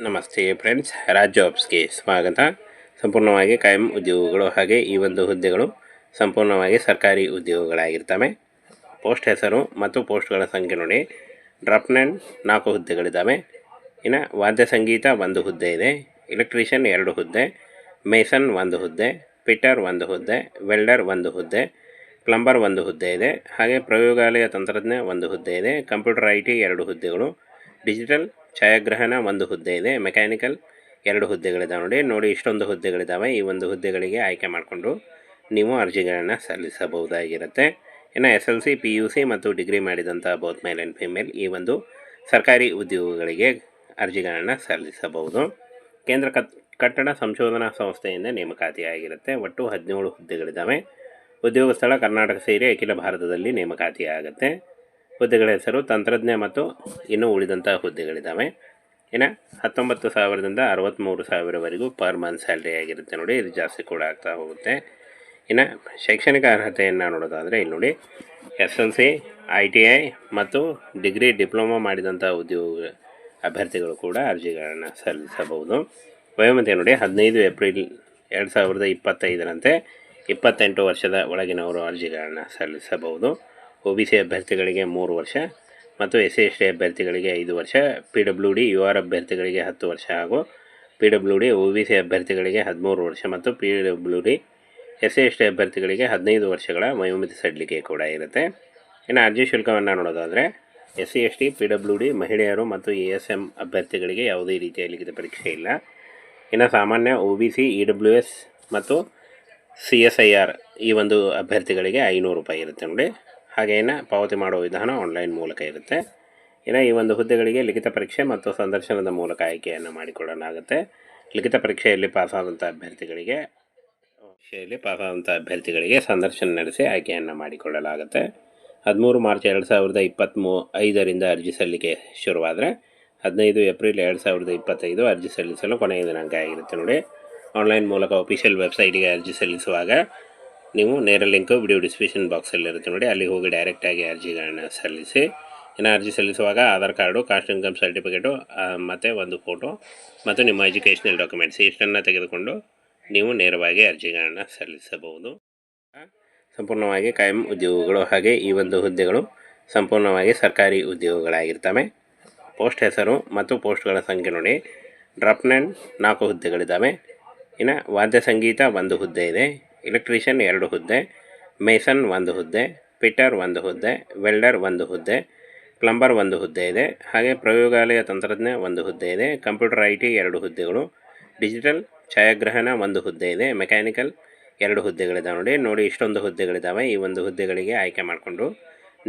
ನಮಸ್ತೆ ಫ್ರೆಂಡ್ಸ್ ರಾಜ್ ಜಾಬ್ಸ್ಗೆ ಸ್ವಾಗತ. ಸಂಪೂರ್ಣವಾಗಿ ಕಾಯಂ ಉದ್ಯೋಗಗಳು ಹಾಗೆ ಈ ಒಂದು ಹುದ್ದೆಗಳು ಸಂಪೂರ್ಣವಾಗಿ ಸರ್ಕಾರಿ ಉದ್ಯೋಗಗಳಾಗಿರ್ತವೆ. ಪೋಸ್ಟ್ ಹೆಸರು ಮತ್ತು ಪೋಸ್ಟ್ಗಳ ಸಂಖ್ಯೆ ನೋಡಿ. ಡ್ರಾಪ್ನೆನ್ ನಾಲ್ಕು ಹುದ್ದೆಗಳಿದ್ದಾವೆ. ಇನ್ನು ವಾದ್ಯ ಸಂಗೀತ ಒಂದು ಹುದ್ದೆ ಇದೆ. ಎಲೆಕ್ಟ್ರಿಷಿಯನ್ ಎರಡು ಹುದ್ದೆ. ಮೇಸನ್ ಒಂದು ಹುದ್ದೆ. ಪಿಟರ್ ಒಂದು ಹುದ್ದೆ. ವೆಲ್ಡರ್ ಒಂದು ಹುದ್ದೆ. ಪ್ಲಂಬರ್ ಒಂದು ಹುದ್ದೆ ಇದೆ. ಹಾಗೆ ಪ್ರಯೋಗಾಲಯ ತಂತ್ರಜ್ಞ ಒಂದು ಹುದ್ದೆ ಇದೆ. ಕಂಪ್ಯೂಟರ್ ಐ ಟಿ ಎರಡು ಹುದ್ದೆಗಳು. ಡಿಜಿಟಲ್ ಛಾಯಾಗ್ರಹಣ ಒಂದು ಹುದ್ದೆ ಇದೆ, ಮೆಕ್ಯಾನಿಕಲ್ ಎರಡು ಹುದ್ದೆಗಳಿದ್ದಾವೆ ನೋಡಿ. ನೋಡಿ ಇಷ್ಟೊಂದು ಹುದ್ದೆಗಳಿದ್ದಾವೆ ಈ ಒಂದು ಹುದ್ದೆಗಳಿಗೆ ಆಯ್ಕೆ ಮಾಡಿಕೊಂಡು ನೀವು ಅರ್ಜಿಗಳನ್ನು ಸಲ್ಲಿಸಬಹುದಾಗಿರುತ್ತೆ. ಇನ್ನು S L C, P U C ಮತ್ತು ಡಿಗ್ರಿ ಮಾಡಿದಂಥ ಬೌತ್ ಮೇಲ್ ಆ್ಯಂಡ್ ಫಿಮೇಲ್ ಈ ಒಂದು ಸರ್ಕಾರಿ ಉದ್ಯೋಗಗಳಿಗೆ ಅರ್ಜಿಗಳನ್ನು ಸಲ್ಲಿಸಬಹುದು. ಕೇಂದ್ರ ಕತ್ ಕಟ್ಟಡ ಸಂಶೋಧನಾ ಸಂಸ್ಥೆಯಿಂದ ನೇಮಕಾತಿಯಾಗಿರುತ್ತೆ. ಒಟ್ಟು ಹದಿನೇಳು ಹುದ್ದೆಗಳಿದ್ದಾವೆ ಉದ್ಯೋಗ ಸ್ಥಳ ಕರ್ನಾಟಕ ಸೇರಿ ಅಖಿಲ ಭಾರತದಲ್ಲಿ ನೇಮಕಾತಿಯಾಗುತ್ತೆ. ಹುದ್ದೆಗಳ ಹೆಸರು ತಂತ್ರಜ್ಞ ಮತ್ತು ಇನ್ನೂ ಉಳಿದಂಥ ಹುದ್ದೆಗಳಿದ್ದಾವೆ ಇನ್ನು ಹತ್ತೊಂಬತ್ತು ಸಾವಿರದಿಂದ ಅರವತ್ತ್ಮೂರು ಸಾವಿರವರೆಗೂ ಪರ್ ಮಂತ್ ಸ್ಯಾಲ್ರಿ ಆಗಿರುತ್ತೆ ನೋಡಿ, ಇದು ಜಾಸ್ತಿ ಕೂಡ ಆಗ್ತಾ ಹೋಗುತ್ತೆ. ಇನ್ನು ಶೈಕ್ಷಣಿಕ ಅರ್ಹತೆಯನ್ನು ನೋಡೋದಾದರೆ ಇಲ್ಲಿ ನೋಡಿ, S L C, I T I ಮತ್ತು ಡಿಗ್ರಿ ಡಿಪ್ಲೊಮಾ ಮಾಡಿದಂಥ ಉದ್ಯೋಗ ಅಭ್ಯರ್ಥಿಗಳು ಕೂಡ ಅರ್ಜಿಗಳನ್ನು ಸಲ್ಲಿಸಬಹುದು. ವಯೋಮಿತಿ ನೋಡಿ, ಹದಿನೈದು ಏಪ್ರಿಲ್ ಎರಡು ಸಾವಿರದ ಇಪ್ಪತ್ತೈದರಂತೆ ಇಪ್ಪತ್ತೆಂಟು ವರ್ಷದ ಒಳಗಿನವರು ಅರ್ಜಿಗಳನ್ನು ಸಲ್ಲಿಸಬಹುದು. ಒ ಬಿ ಸಿ ಅಭ್ಯರ್ಥಿಗಳಿಗೆ ಮೂರು ವರ್ಷ ಮತ್ತು ಎಸ್ ಸಿ ಎಸ್ ಟಿ ಅಭ್ಯರ್ಥಿಗಳಿಗೆ ಐದು ವರ್ಷ, P W D, U R ಅಭ್ಯರ್ಥಿಗಳಿಗೆ ಹತ್ತು ವರ್ಷ ಹಾಗೂ P W D O B C ಅಭ್ಯರ್ಥಿಗಳಿಗೆ ಹದಿಮೂರು ವರ್ಷ ಮತ್ತು P W D S C S T ಅಭ್ಯರ್ಥಿಗಳಿಗೆ ಹದಿನೈದು ವರ್ಷಗಳ ವಯೋಮಿತಿ ಸಡಿಲಿಕೆ ಕೂಡ ಇರುತ್ತೆ. ಇನ್ನು ಅರ್ಜಿ ಶುಲ್ಕವನ್ನು ನೋಡೋದಾದರೆ S C S T P W D, ಮಹಿಳೆಯರು ಮತ್ತು ಎ ಎಸ್ ಎಂ ಅಭ್ಯರ್ಥಿಗಳಿಗೆ ಯಾವುದೇ ರೀತಿಯ ಲಿಖಿತ ಪರೀಕ್ಷೆ ಇಲ್ಲ. ಇನ್ನು ಸಾಮಾನ್ಯ O B C E W S ಮತ್ತು ಸಿ ಎಸ್ ಐ ಆರ್ ಈ ಒಂದು ಅಭ್ಯರ್ಥಿಗಳಿಗೆ ಐನೂರು ರೂಪಾಯಿ ಇರುತ್ತೆ ನೋಡಿ. ಹಾಗೆ ಇನ್ನು ಪಾವತಿ ಮಾಡುವ ವಿಧಾನ ಆನ್ಲೈನ್ ಮೂಲಕ ಇರುತ್ತೆ. ಇನ್ನು ಈ ಒಂದು ಹುದ್ದೆಗಳಿಗೆ ಲಿಖಿತ ಪರೀಕ್ಷೆ ಮತ್ತು ಸಂದರ್ಶನದ ಮೂಲಕ ಆಯ್ಕೆಯನ್ನು ಮಾಡಿಕೊಡಲಾಗುತ್ತೆ ಲಿಖಿತ ಪರೀಕ್ಷೆಯಲ್ಲಿ ಪಾಸಾದಂಥ ಅಭ್ಯರ್ಥಿಗಳಿಗೆ, ಪರೀಕ್ಷೆಯಲ್ಲಿ ಪಾಸಾದಂಥ ಅಭ್ಯರ್ಥಿಗಳಿಗೆ ಸಂದರ್ಶನ ನಡೆಸಿ ಆಯ್ಕೆಯನ್ನು ಮಾಡಿಕೊಳ್ಳಲಾಗುತ್ತೆ. ಹದಿಮೂರು ಮಾರ್ಚ್ ಎರಡು ಸಾವಿರದ ಇಪ್ಪತ್ತ್ಮೂ ಐದರಿಂದ ಅರ್ಜಿ ಸಲ್ಲಿಕೆ ಶುರುವಾದರೆ ಹದಿನೈದು ಏಪ್ರಿಲ್ ಎರಡು ಸಾವಿರದ ಇಪ್ಪತ್ತೈದು ಅರ್ಜಿ ಸಲ್ಲಿಸಲು ಕೊನೆಯ ದಿನಾಂಕ ಆಗಿರುತ್ತೆ ನೋಡಿ. ಆನ್ಲೈನ್ ಮೂಲಕ ಅಫಿಷಿಯಲ್ ವೆಬ್ಸೈಟಿಗೆ ಅರ್ಜಿ ಸಲ್ಲಿಸುವಾಗ ನೀವು ನೇರ ಲಿಂಕು ವಿಡಿಯೋ ಡಿಸ್ಕ್ರಿಪ್ಷನ್ ಬಾಕ್ಸಲ್ಲಿರುತ್ತೆ ನೋಡಿ, ಅಲ್ಲಿ ಹೋಗಿ ಡೈರೆಕ್ಟಾಗಿ ಅರ್ಜಿಗಳನ್ನು ಸಲ್ಲಿಸಿ. ಇನ್ನು ಅರ್ಜಿ ಸಲ್ಲಿಸುವಾಗ Aadhaar card caste income certificate ಮತ್ತು ಒಂದು ಫೋಟೋ ಮತ್ತು ನಿಮ್ಮ ಎಜುಕೇಷನಲ್ ಡಾಕ್ಯುಮೆಂಟ್ಸ್ ಇಷ್ಟನ್ನು ತೆಗೆದುಕೊಂಡು ನೀವು ನೇರವಾಗಿ ಅರ್ಜಿಗಳನ್ನು ಸಲ್ಲಿಸಬಹುದು. ಸಂಪೂರ್ಣವಾಗಿ ಕಾಯಂ ಉದ್ಯೋಗಗಳು ಹಾಗೆ ಈ ಒಂದು ಹುದ್ದೆಗಳು ಸಂಪೂರ್ಣವಾಗಿ ಸರ್ಕಾರಿ ಉದ್ಯೋಗಗಳಾಗಿರ್ತವೆ. ಪೋಸ್ಟ್ ಹೆಸರು ಮತ್ತು ಪೋಸ್ಟ್ಗಳ ಸಂಖ್ಯೆ ನೋಡಿ ಡ್ರಾಪ್ನೆಂಟ್ ನಾಲ್ಕು ಹುದ್ದೆಗಳಿದ್ದಾವೆ. ಇನ್ನು ವಾದ್ಯ ಸಂಗೀತ ಒಂದು ಹುದ್ದೆ ಇದೆ. ಎಲೆಕ್ಟ್ರಿಷಿಯನ್ ಎರಡು ಹುದ್ದೆ ಮೇಸನ್ ಒಂದು ಹುದ್ದೆ ಪಿಟರ್ ಒಂದು ಹುದ್ದೆ ವೆಲ್ಡರ್ ಒಂದು ಹುದ್ದೆ ಪ್ಲಂಬರ್ ಒಂದು ಹುದ್ದೆ ಇದೆ. ಹಾಗೆ ಪ್ರಯೋಗಾಲಯ ತಂತ್ರಜ್ಞ ಒಂದು ಹುದ್ದೆ ಇದೆ ಕಂಪ್ಯೂಟರ್ ಐ ಟಿ ಎರಡು ಹುದ್ದೆಗಳು ಡಿಜಿಟಲ್ ಛಾಯಾಗ್ರಹಣ ಒಂದು ಹುದ್ದೆ ಇದೆ ಮೆಕ್ಯಾನಿಕಲ್ ಎರಡು ಹುದ್ದೆಗಳಿದಾವೆ ನೋಡಿ. ನೋಡಿ ಇಷ್ಟೊಂದು ಹುದ್ದೆಗಳಿದ್ದಾವೆ ಈ ಒಂದು ಹುದ್ದೆಗಳಿಗೆ ಆಯ್ಕೆ ಮಾಡಿಕೊಂಡು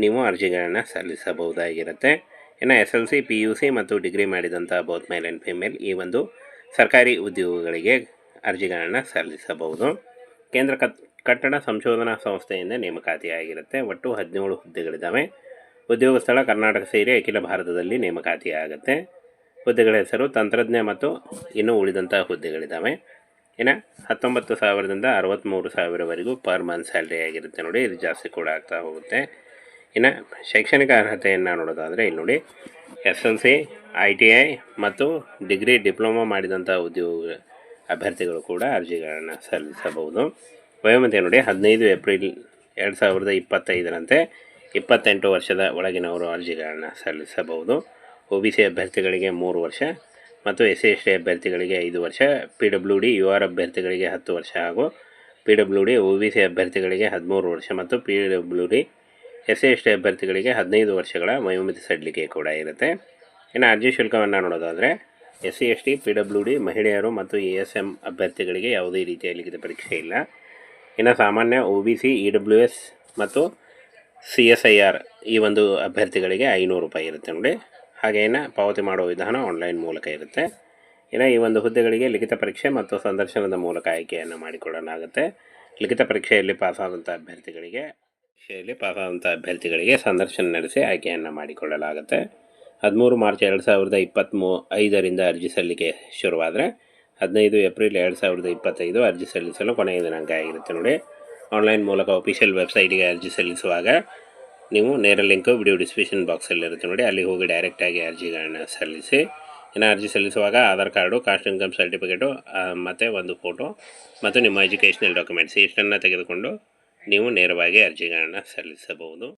ನೀವು ಅರ್ಜಿಗಳನ್ನು ಸಲ್ಲಿಸಬಹುದಾಗಿರುತ್ತೆ. ಇನ್ನು S L C, P U C ಮತ್ತು ಡಿಗ್ರಿ ಮಾಡಿದಂಥ ಬೋತ್ ಮೇಲ್ ಆ್ಯಂಡ್ ಫಿಮೇಲ್ ಈ ಒಂದು ಸರ್ಕಾರಿ ಉದ್ಯೋಗಗಳಿಗೆ ಅರ್ಜಿಗಳನ್ನು ಸಲ್ಲಿಸಬಹುದು. ಕೇಂದ್ರ ಕತ್, ಕಟ್ಟಡ ಸಂಶೋಧನಾ ಸಂಸ್ಥೆಯಿಂದ ನೇಮಕಾತಿಯಾಗಿರುತ್ತೆ. ಒಟ್ಟು ಹದಿನೇಳು ಹುದ್ದೆಗಳಿದ್ದಾವೆ. ಉದ್ಯೋಗ ಸ್ಥಳ ಕರ್ನಾಟಕ ಸೇರಿ ಅಖಿಲ ಭಾರತದಲ್ಲಿ ನೇಮಕಾತಿಯಾಗುತ್ತೆ. ಹುದ್ದೆಗಳ ಹೆಸರು ತಂತ್ರಜ್ಞ ಮತ್ತು ಇನ್ನೂ ಉಳಿದಂತಹ ಹುದ್ದೆಗಳಿದ್ದಾವೆ. ಇನ್ನು ಹತ್ತೊಂಬತ್ತು ಸಾವಿರದಿಂದ ಅರವತ್ತ್ಮೂರು ಸಾವಿರವರೆಗೂ ಪರ್ ಮಂತ್ ಸ್ಯಾಲ್ರಿ ಆಗಿರುತ್ತೆ ನೋಡಿ, ಇದು ಜಾಸ್ತಿ ಕೂಡ ಆಗ್ತಾ ಹೋಗುತ್ತೆ. ಇನ್ನು ಶೈಕ್ಷಣಿಕ ಅರ್ಹತೆಯನ್ನು ನೋಡೋದಾದರೆ ಇಲ್ಲಿ ನೋಡಿ, S L C, I T I ಮತ್ತು ಡಿಗ್ರಿ ಡಿಪ್ಲೊಮಾ ಮಾಡಿದಂಥ ಉದ್ಯೋಗ ಅಭ್ಯರ್ಥಿಗಳು ಕೂಡ ಅರ್ಜಿಗಳನ್ನು ಸಲ್ಲಿಸಬಹುದು. ವಯೋಮಿತಿ ನೋಡಿ, ಹದಿನೈದು ಏಪ್ರಿಲ್ ಎರಡು ಸಾವಿರದ ಇಪ್ಪತ್ತೈದರಂತೆ ಇಪ್ಪತ್ತೆಂಟು ವರ್ಷದ ಒಳಗಿನವರು ಅರ್ಜಿಗಳನ್ನು ಸಲ್ಲಿಸಬಹುದು. ಒ ಬಿ ಸಿ ಅಭ್ಯರ್ಥಿಗಳಿಗೆ ಮೂರು ವರ್ಷ ಮತ್ತು ಎಸ್ ಸಿ ಎಸ್ ಟಿ ಅಭ್ಯರ್ಥಿಗಳಿಗೆ ಐದು ವರ್ಷ, P W D, U R ಅಭ್ಯರ್ಥಿಗಳಿಗೆ ಹತ್ತು ವರ್ಷ ಹಾಗೂ P W D, O B C ಅಭ್ಯರ್ಥಿಗಳಿಗೆ ಹದಿಮೂರು ವರ್ಷ ಮತ್ತು P W D, S C S T ಅಭ್ಯರ್ಥಿಗಳಿಗೆ ಹದಿನೈದು ವರ್ಷಗಳ ವಯೋಮಿತಿ ಸಡಿಲಿಕೆ ಕೂಡ ಇರುತ್ತೆ. ಇನ್ನು ಅರ್ಜಿ ಶುಲ್ಕವನ್ನು ನೋಡೋದಾದರೆ S C S T P W D ಮಹಿಳೆಯರು ಮತ್ತು ಎ ಎಸ್ ಎಂ ಅಭ್ಯರ್ಥಿಗಳಿಗೆ ಯಾವುದೇ ರೀತಿಯ ಲಿಖಿತ ಪರೀಕ್ಷೆ ಇಲ್ಲ. ಇನ್ನು ಸಾಮಾನ್ಯ O B C E W S ಮತ್ತು ಸಿ ಎಸ್ ಐ ಆರ್ ಈ ಒಂದು ಅಭ್ಯರ್ಥಿಗಳಿಗೆ ಐನೂರು ರೂಪಾಯಿ ಇರುತ್ತೆ ನೋಡಿ. ಹಾಗೆ ಇನ್ನು ಪಾವತಿ ಮಾಡುವ ವಿಧಾನ ಆನ್ಲೈನ್ ಮೂಲಕ ಇರುತ್ತೆ. ಇನ್ನು ಈ ಒಂದು ಹುದ್ದೆಗಳಿಗೆ ಲಿಖಿತ ಪರೀಕ್ಷೆ ಮತ್ತು ಸಂದರ್ಶನದ ಮೂಲಕ ಆಯ್ಕೆಯನ್ನು ಮಾಡಿಕೊಡಲಾಗುತ್ತೆ ಲಿಖಿತ ಪರೀಕ್ಷೆಯಲ್ಲಿ ಪಾಸಾದಂಥ ಅಭ್ಯರ್ಥಿಗಳಿಗೆ, ಪರೀಕ್ಷೆಯಲ್ಲಿ ಪಾಸಾದಂಥ ಅಭ್ಯರ್ಥಿಗಳಿಗೆ ಸಂದರ್ಶನ ನಡೆಸಿ ಆಯ್ಕೆಯನ್ನು ಮಾಡಿಕೊಳ್ಳಲಾಗುತ್ತೆ. ಹದಿಮೂರು ಮಾರ್ಚ್ ಎರಡು ಸಾವಿರದ ಇಪ್ಪತ್ತ್ಮೂ ಐದರಿಂದ ಅರ್ಜಿ ಸಲ್ಲಿಕೆ ಶುರುವಾದರೆ ಹದಿನೈದು ಏಪ್ರಿಲ್ ಎರಡು ಸಾವಿರದ ಇಪ್ಪತ್ತೈದು ಅರ್ಜಿ ಸಲ್ಲಿಸಲು ಕೊನೆಯ ದಿನಾಂಕ ಆಗಿರುತ್ತೆ ನೋಡಿ. ಆನ್ಲೈನ್ ಮೂಲಕ ಅಫಿಷಿಯಲ್ ವೆಬ್ಸೈಟಿಗೆ ಅರ್ಜಿ ಸಲ್ಲಿಸುವಾಗ ನೀವು ನೇರ ಲಿಂಕು ವಿಡಿಯೋ ಡಿಸ್ಕ್ರಿಪ್ಷನ್ ಬಾಕ್ಸಲ್ಲಿರುತ್ತೆ ನೋಡಿ. ಅಲ್ಲಿ ಹೋಗಿ ಡೈರೆಕ್ಟಾಗಿ ಅರ್ಜಿಗಳನ್ನು ಸಲ್ಲಿಸಿ. ಇನ್ನು ಅರ್ಜಿ ಸಲ್ಲಿಸುವಾಗ Aadhaar card, caste income certificate ಮತ್ತು ಒಂದು ಫೋಟೋ ಮತ್ತು ನಿಮ್ಮ ಎಜುಕೇಷನಲ್ ಡಾಕ್ಯುಮೆಂಟ್ಸ್ ಇಷ್ಟನ್ನು ತೆಗೆದುಕೊಂಡು ನೀವು ನೇರವಾಗಿ ಅರ್ಜಿಗಳನ್ನು ಸಲ್ಲಿಸಬಹುದು.